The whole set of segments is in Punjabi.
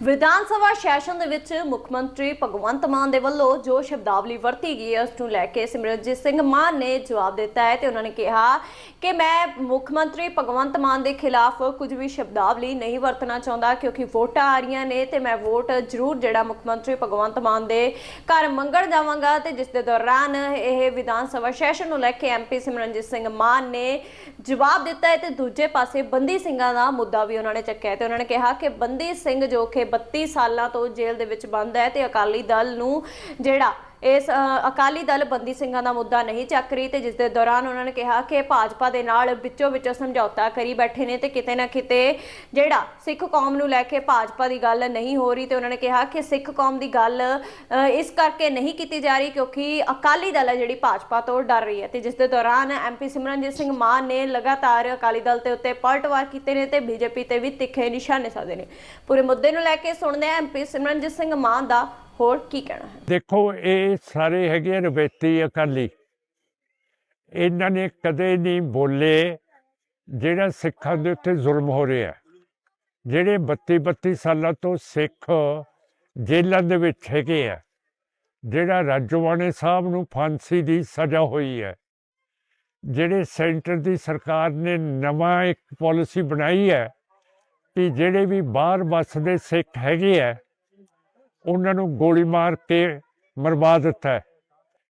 ਵਿਧਾਨ ਸਭਾ ਸੈਸ਼ਨ ਦੇ ਵਿੱਚ ਮੁੱਖ ਮੰਤਰੀ ਭਗਵੰਤ ਮਾਨ ਦੇ ਵੱਲੋਂ ਜੋ ਸ਼ਬਦਾਵਲੀ ਵਰਤੀ ਗਈ ਹੈ। ਉਸ ਨੂੰ ਲੈ ਕੇ ਸਿਮਰਨਜੀਤ ਸਿੰਘ ਮਾਨ ਨੇ ਜਵਾਬ ਦਿੱਤਾ ਹੈ ਤੇ ਉਹਨਾਂ ਨੇ ਕਿਹਾ ਕਿ ਮੈਂ ਮੁੱਖ ਮੰਤਰੀ ਭਗਵੰਤ ਮਾਨ ਦੇ ਖਿਲਾਫ ਕੁਝ ਵੀ ਸ਼ਬਦਾਵਲੀ ਨਹੀਂ ਵਰਤਣਾ ਚਾਹੁੰਦਾ ਕਿਉਂਕਿ ਵੋਟਾਂ ਆ ਰਹੀਆਂ ਨੇ ਤੇ ਮੈਂ ਵੋਟ ਜ਼ਰੂਰ ਜਿਹੜਾ ਮੁੱਖ ਮੰਤਰੀ ਭਗਵੰਤ ਮਾਨ ਦੇ ਘਰ ਮੰਗਣ ਜਾਵਾਂਗਾ ਤੇ ਜਿਸ ਦੇ ਦੌਰਾਨ ਇਹ ਵਿਧਾਨ ਸਭਾ ਸੈਸ਼ਨ ਨੂੰ ਲੈ ਕੇ ਐਮਪੀ ਸਿਮਰਨਜੀਤ ਸਿੰਘ ਮਾਨ ਨੇ ਜਵਾਬ ਦਿੱਤਾ ਹੈ ਤੇ ਦੂਜੇ ਪਾਸੇ ਬੰਦੀ ਸਿੰਘਾਂ ਦਾ ਮੁੱਦਾ ਵੀ ਉਹਨਾਂ ਨੇ ਚੱਕਿਆ ਹੈ ਤੇ ਉਹਨਾਂ ਨੇ ਕਿਹਾ ਕਿ ਬੰਦੀ ਸਿੰਘ ਜੋ ਕਿ 32 ਸਾਲਾਂ ਤੋਂ ਜੇਲ੍ਹ ਦੇ ਵਿੱਚ ਬੰਦ ਹੈ ਤੇ ਅਕਾਲੀ ਦਲ ਨੂੰ ਜਿਹੜਾ ਇਸ ਅਕਾਲੀ ਦਲ ਬੰਦੀ ਸਿੰਘਾਂ ਦਾ ਮੁੱਦਾ ਨਹੀਂ ਚੱਕ ਰਹੀ ਤੇ ਜਿਸ ਦੇ ਦੌਰਾਨ ਉਹਨਾਂ ਨੇ ਕਿਹਾ ਕਿ ਭਾਜਪਾ ਦੇ ਨਾਲ ਵਿੱਚੋਂ ਵਿੱਚੋਂ ਸਮਝੌਤਾ ਕਰੀ ਬੈਠੇ ਨੇ ਤੇ ਕਿਤੇ ਨਾ ਕਿਤੇ ਜਿਹੜਾ ਸਿੱਖ ਕੌਮ ਨੂੰ ਲੈ ਕੇ ਭਾਜਪਾ ਦੀ ਗੱਲ ਨਹੀਂ ਹੋ ਰਹੀ ਤੇ ਉਹਨਾਂ ਨੇ ਕਿਹਾ ਕਿ ਸਿੱਖ ਕੌਮ ਦੀ ਗੱਲ ਇਸ ਕਰਕੇ ਨਹੀਂ ਕੀਤੀ ਜਾ ਰਹੀ ਕਿਉਂਕਿ ਅਕਾਲੀ ਦਲ ਹੈ ਜਿਹੜੀ ਭਾਜਪਾ ਤੋਂ ਡਰ ਰਹੀ ਹੈ ਤੇ ਜਿਸ ਦੇ ਦੌਰਾਨ ਐਮਪੀ ਸਿਮਰਨਜੀਤ ਸਿੰਘ ਮਾਨ ਨੇ ਲਗਾਤਾਰ ਅਕਾਲੀ ਦਲ ਤੇ ਉੱਤੇ ਪਲਟਵਾਰ ਕੀਤੇ ਨੇ ਤੇ ਬੀਜੇਪੀ ਤੇ ਵੀ ਤਿੱਖੇ ਨਿਸ਼ਾਨੇ ਸਾਧੇ ਨੇ। ਪੂਰੇ ਮੁੱਦੇ ਨੂੰ ਲੈ ਕੇ ਸੁਣਦੇ ਹਾਂ ਐਮਪੀ ਸਿਮਰਨਜੀਤ ਸਿੰਘ ਮਾਨ ਦਾ ਹੋਰ ਕੀ ਕਹਿਣਾ ਹੈ? ਦੇਖੋ, ਇਹ ਸਾਰੇ ਹੈਗੇ ਆ ਰਵੈਤੀ ਅਕਾਲੀ। ਇਹਨਾਂ ਨੇ ਕਦੇ ਨਹੀਂ ਬੋਲੇ ਜਿਹੜਾ ਸਿੱਖਾਂ ਦੇ ਉੱਤੇ ਜ਼ੁਲਮ ਹੋ ਰਿਹਾ ਜਿਹੜੇ 32 32 ਸਾਲਾਂ ਤੋਂ ਸਿੱਖ ਜੇਲ੍ਹਾਂ ਦੇ ਵਿੱਚ ਹੈਗੇ ਆ, ਜਿਹੜਾ ਰਾਜੋਵਾਨੇ ਸਾਹਿਬ ਨੂੰ ਫਾਂਸੀ ਦੀ ਸਜ਼ਾ ਹੋਈ ਹੈ, ਜਿਹੜੇ ਸੈਂਟਰ ਦੀ ਸਰਕਾਰ ਨੇ ਨਵਾਂ ਇੱਕ ਪਾਲਿਸੀ ਬਣਾਈ ਹੈ ਕਿ ਜਿਹੜੇ ਵੀ ਬਾਹਰ ਵੱਸਦੇ ਸਿੱਖ ਹੈਗੇ ਆ ਉਹਨਾਂ ਨੂੰ ਗੋਲੀ ਮਾਰ ਕੇ ਮਰਵਾ ਦਿੱਤਾ।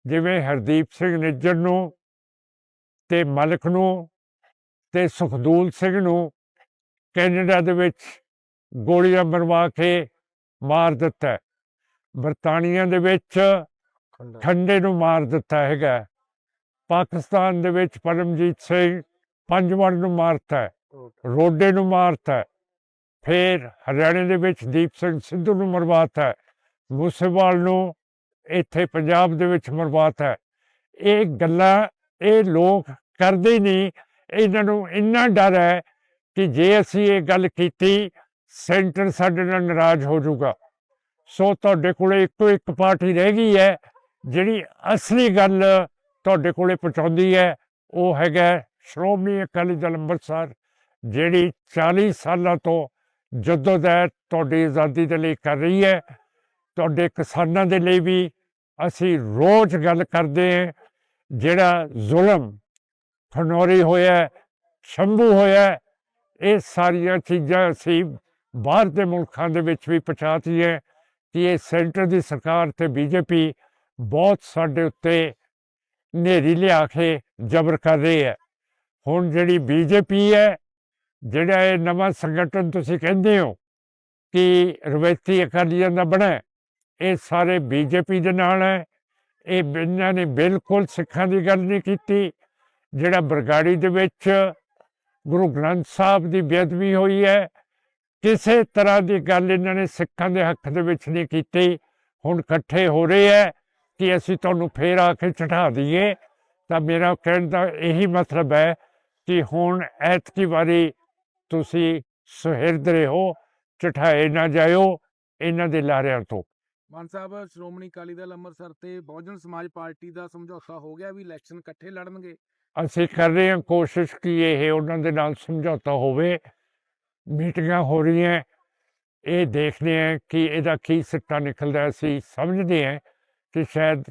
ਜਿਵੇਂ ਹਰਦੀਪ ਸਿੰਘ ਨਿੱਜਰ ਨੂੰ ਤੇ ਮਲਕ ਨੂੰ ਤੇ ਸੁਖਦੂਲ ਸਿੰਘ ਨੂੰ ਕੈਨੇਡਾ ਦੇ ਵਿੱਚ ਗੋਲੀਆਂ ਮਰਵਾ ਕੇ ਮਾਰ ਦਿੱਤਾ। ਬਰਤਾਨੀਆ ਦੇ ਵਿੱਚ ਖੰਡੇ ਨੂੰ ਮਾਰ ਦਿੱਤਾ ਹੈਗਾ ਪਾਕਿਸਤਾਨ ਦੇ ਵਿੱਚ ਪਰਮਜੀਤ ਸਿੰਘ ਪੰਜਵੜ ਨੂੰ ਮਾਰਤਾ। ਰੋਡੇ ਨੂੰ ਮਾਰਤਾ। ਫਿਰ ਹਰਿਆਣੇ ਦੇ ਵਿੱਚ ਦੀਪ ਸਿੰਘ ਸਿੱਧੂ ਨੂੰ ਮਰਵਾਤਾ ਹੈ। ਮੂਸੇਵਾਲ ਨੂੰ ਇੱਥੇ ਪੰਜਾਬ ਦੇ ਵਿੱਚ ਮਰਵਾਤਾ ਹੈ। ਇਹ ਗੱਲਾਂ, ਇਹ ਲੋਕ ਕਰਦੇ ਨਹੀਂ ਇਹਨਾਂ ਨੂੰ ਇੰਨਾ ਡਰ ਹੈ ਕਿ ਜੇ ਅਸੀਂ ਇਹ ਗੱਲ ਕੀਤੀ, ਸੈਂਟਰ ਸਾਡੇ ਨਾਲ ਨਾਰਾਜ਼ ਹੋ ਜਾਊਗਾ ਸੋ ਤੁਹਾਡੇ ਕੋਲੇ ਇੱਕੋ ਇੱਕ ਪਾਰਟੀ ਰਹਿ ਗਈ ਹੈ, ਜਿਹੜੀ ਅਸਲੀ ਗੱਲ ਤੁਹਾਡੇ ਕੋਲੇ ਪਹੁੰਚਾਉਂਦੀ ਹੈ ਉਹ ਹੈਗਾ ਸ਼੍ਰੋਮਣੀ ਅਕਾਲੀ ਦਲ ਅੰਮ੍ਰਿਤਸਰ, ਜਿਹੜੀ 40 ਸਾਲਾਂ ਤੋਂ ਜਦੋਜਹਿਦ ਤੁਹਾਡੀ ਆਜ਼ਾਦੀ ਦੇ ਲਈ ਕਰ ਰਹੀ ਹੈ, ਤੁਹਾਡੇ ਕਿਸਾਨਾਂ ਦੇ ਲਈ ਵੀ ਅਸੀਂ ਰੋਜ਼ ਗੱਲ ਕਰਦੇ ਹਾਂ, ਜਿਹੜਾ ਜ਼ੁਲਮ ਖਨੌਰੀ ਹੋਇਆ, ਸ਼ੰਭੂ ਹੋਇਆ, ਇਹ ਸਾਰੀਆਂ ਚੀਜ਼ਾਂ ਅਸੀਂ ਬਾਹਰ ਦੇ ਮੁਲਕਾਂ ਦੇ ਵਿੱਚ ਵੀ ਪਹੁੰਚਾਤੀਆਂ ਕਿ ਇਹ ਸੈਂਟਰ ਦੀ ਸਰਕਾਰ ਤੇ ਬੀਜੇਪੀ ਬਹੁਤ ਸਾਡੇ ਉੱਤੇ ਨੇਰੀ ਲਿਆ ਕੇ ਜ਼ਬਰ ਕਰ ਰਹੀ ਹੈ। ਹੁਣ ਜਿਹੜੀ ਬੀਜੇਪੀ ਹੈ ਜਿਹੜਾ ਇਹ ਨਵਾਂ ਸੰਗਠਨ ਤੁਸੀਂ ਕਹਿੰਦੇ ਹੋ ਕਿ ਰਵੈਤੀ ਅਕਾਲੀਆਂ ਦਾ ਬਣਾ ਇਹ ਸਾਰੇ ਬੀਜੇਪੀ ਦੇ ਨਾਲ ਹੈ, ਇਹ ਇਹਨਾਂ ਨੇ ਬਿਲਕੁਲ ਸਿੱਖਾਂ ਦੀ ਗੱਲ ਨਹੀਂ ਕੀਤੀ, ਜਿਹੜਾ ਬਰਗਾੜੀ ਦੇ ਵਿੱਚ ਗੁਰੂ ਗ੍ਰੰਥ ਸਾਹਿਬ ਦੀ ਬੇਅਦਬੀ ਹੋਈ ਹੈ, ਕਿਸੇ ਤਰ੍ਹਾਂ ਦੀ ਗੱਲ ਇਹਨਾਂ ਨੇ ਸਿੱਖਾਂ ਦੇ ਹੱਕ ਦੇ ਵਿੱਚ ਨਹੀਂ ਕੀਤੀ, ਹੁਣ ਇਕੱਠੇ ਹੋ ਰਹੇ ਹੈ ਕਿ ਅਸੀਂ ਤੁਹਾਨੂੰ ਫੇਰ ਆ ਕੇ ਚੜਾ ਦਈਏ, ਤਾਂ ਮੇਰਾ ਕਹਿਣ ਦਾ ਇਹੀ ਮਤਲਬ ਹੈ ਕਿ ਹੁਣ ਐਤਕੀ ਵਾਰੀ ਤੁਸੀਂ ਸੁਹਿਰਦ ਰਹੋ ਚਠਾਏ ਨਾ ਜਾਇਓ ਇਹਨਾਂ ਦੇ ਲਾਰਿਆਂ ਤੋਂ। ਮਾਨ ਸਾਹਿਬ ਸ਼੍ਰੋਮਣੀ ਅਕਾਲੀ ਦਲ ਅੰਮ੍ਰਿਤਸਰ ਤੇ ਬਹੁਜਨ ਸਮਾਜ ਪਾਰਟੀ ਦਾ ਸਮਝੌਤਾ ਹੋ ਗਿਆ ਵੀ ਇਲੈਕਸ਼ਨ ਇਕੱਠੇ ਲੜਨਗੇ। ਅਸੀਂ ਕਰ ਰਹੇ ਹਾਂ ਕੋਸ਼ਿਸ਼ ਕਿ ਇਹ ਉਹਨਾਂ ਦੇ ਨਾਲ ਸਮਝੌਤਾ ਹੋਵੇ। ਮੀਟਿੰਗਾਂ ਹੋ ਰਹੀਆਂ ਇਹ ਦੇਖਦੇ ਹਾਂ ਕਿ ਇਹਦਾ ਕੀ ਸਿੱਟਾ ਨਿਕਲਦਾ। ਅਸੀਂ ਸਮਝਦੇ ਹਾਂ ਕਿ ਸ਼ਾਇਦ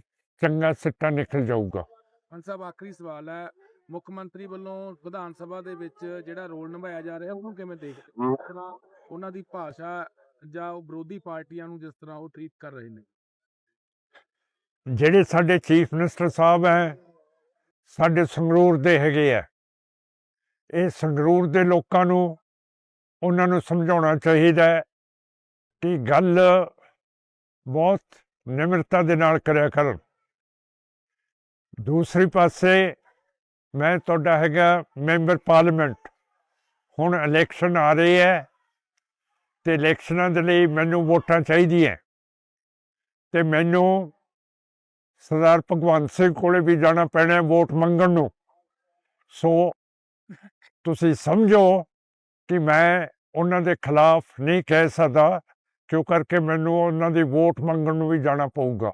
ਚੰਗਾ ਸਿੱਟਾ ਨਿਕਲ ਜਾਊਗਾ। ਮਾਨ ਸਾਹਿਬ ਆਖਰੀ ਸਵਾਲ ਹੈ ਮੁੱਖ ਮੰਤਰੀ ਵੱਲੋਂ ਵਿਧਾਨ ਸਭਾ ਦੇ ਵਿੱਚ ਜਿਹੜਾ ਰੋਲ ਨਿਭਾਇਆ ਜਾ ਰਿਹਾ ਉਹਨੂੰ ਕਿਵੇਂ ਦੇਖਦੇ ਹੋ? ਜਿਸ ਤਰ੍ਹਾਂ ਉਹਨਾਂ ਦੀ ਭਾਸ਼ਾ ਜਾਂ ਉਹ ਵਿਰੋਧੀ ਪਾਰਟੀਆਂ ਨੂੰ ਜਿਸ ਤਰ੍ਹਾਂ ਉਹ ਟ੍ਰੀਟ ਕਰ ਰਹੇ ਨੇ? ਜਿਹੜੇ ਸਾਡੇ ਚੀਫ ਮਿਨਿਸਟਰ ਸਾਹਿਬ ਹੈ ਸਾਡੇ ਸੰਗਰੂਰ ਦੇ ਹੈਗੇ ਆ। ਇਹ ਸੰਗਰੂਰ ਦੇ ਲੋਕਾਂ ਨੂੰ ਉਹਨਾਂ ਨੂੰ ਸਮਝਾਉਣਾ ਚਾਹੀਦਾ ਹੈ ਕਿ ਗੱਲ ਬਹੁਤ ਨਿਮਰਤਾ ਦੇ ਨਾਲ ਕਰਿਆ ਕਰਨ। ਦੂਸਰੇ ਪਾਸੇ ਮੈਂ ਤੁਹਾਡਾ ਹੈਗਾ ਮੈਂਬਰ ਪਾਰਲੀਮੈਂਟ। ਹੁਣ ਇਲੈਕਸ਼ਨ ਆ ਰਹੇ ਹੈ ਤੇ ਇਲੈਕਸ਼ਨਾਂ ਦੇ ਲਈ ਮੈਨੂੰ ਵੋਟਾਂ ਚਾਹੀਦੀਆਂ। ਤੇ ਮੈਨੂੰ ਸਰਦਾਰ ਭਗਵੰਤ ਸਿੰਘ ਕੋਲੇ ਵੀ ਜਾਣਾ ਪੈਣਾ ਵੋਟ ਮੰਗਣ ਨੂੰ। ਸੋ ਤੁਸੀਂ ਸਮਝੋ ਕਿ ਮੈਂ ਉਹਨਾਂ ਦੇ ਖਿਲਾਫ ਨਹੀਂ ਕਹਿ ਸਕਦਾ, ਕਿਉਂ ਕਰਕੇ ਮੈਨੂੰ ਉਹਨਾਂ ਦੀ ਵੋਟ ਮੰਗਣ ਨੂੰ ਵੀ ਜਾਣਾ ਪਊਗਾ।